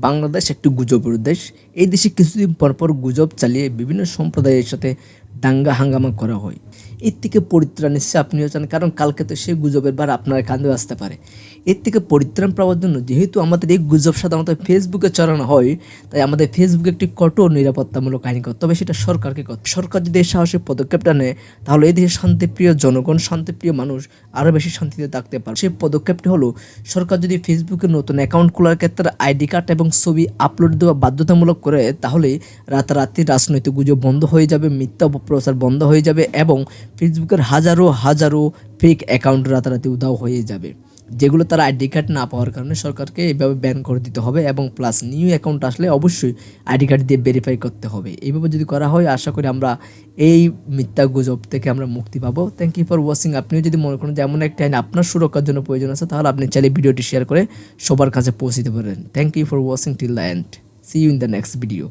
বাংলাদেশ একটি গুজবের দেশ। এই দেশে কিছুদিন পর পর গুজব চালিয়ে বিভিন্ন সম্প্রদায়ের সাথে দাঙ্গা হাঙ্গামা করা হয়। এর থেকে পরিত্রাণ এসছে আপনিও চান কারণ কালকে তো সেই গুজবের বার আপনার কাঁধেও আসতে পারে। এর থেকে পরিত্রাণ পাওয়ার জন্য যেহেতু আমাদের এই গুজব সাধারণত ফেসবুকে চড়ানো হয়, তাই আমাদের ফেসবুকে একটি কঠোর নিরাপত্তামূলক আইন করতে তবে সেটা সরকারকে করতে সরকার যদি এই সাহসী পদক্ষেপটা নেয়, তাহলে এই দেশের শান্তিপ্রিয় জনগণ, শান্তিপ্রিয় মানুষ আরও বেশি শান্তিতে থাকতে পারে সেই পদক্ষেপটি হলো, সরকার যদি ফেসবুকে নতুন অ্যাকাউন্ট খোলার ক্ষেত্রে আইডি কার্ড এবং ছবি আপলোড দেওয়া বাধ্যতামূলক করে, তাহলে রাতারাতি রাজনৈতিক গুজব বন্ধ হয়ে যাবে, মিথ্যা অপপ্রচার বন্ধ হয়ে যাবে এবং ফেসবুকের হাজারো হাজারো ফেক অ্যাকাউন্ট রাতারাতি উধাও হয়ে যাবে। যেগুলো তারা আইডি কার্ড না পাওয়ার কারণে সরকারকে এইভাবে ব্যান করে দিতে হবে এবং প্লাস নিউ অ্যাকাউন্ট আসলে অবশ্যই আইডি কার্ড দিয়ে ভেরিফাই করতে হবে। এইভাবে যদি করা হয়, আশা করি আমরা এই মিথ্যা গুজব থেকে আমরা মুক্তি পাবো। থ্যাংক ইউ ফর ওয়াচিং আপনিও যদি মনে করেন যে এমন একটা আইন আপনার সুরক্ষার জন্য প্রয়োজন আছে, তাহলে আপনি চাইলে ভিডিওটি শেয়ার করে সবার কাছে পৌঁছে দিতে পারেন। Thank you for watching till the end see you in the next video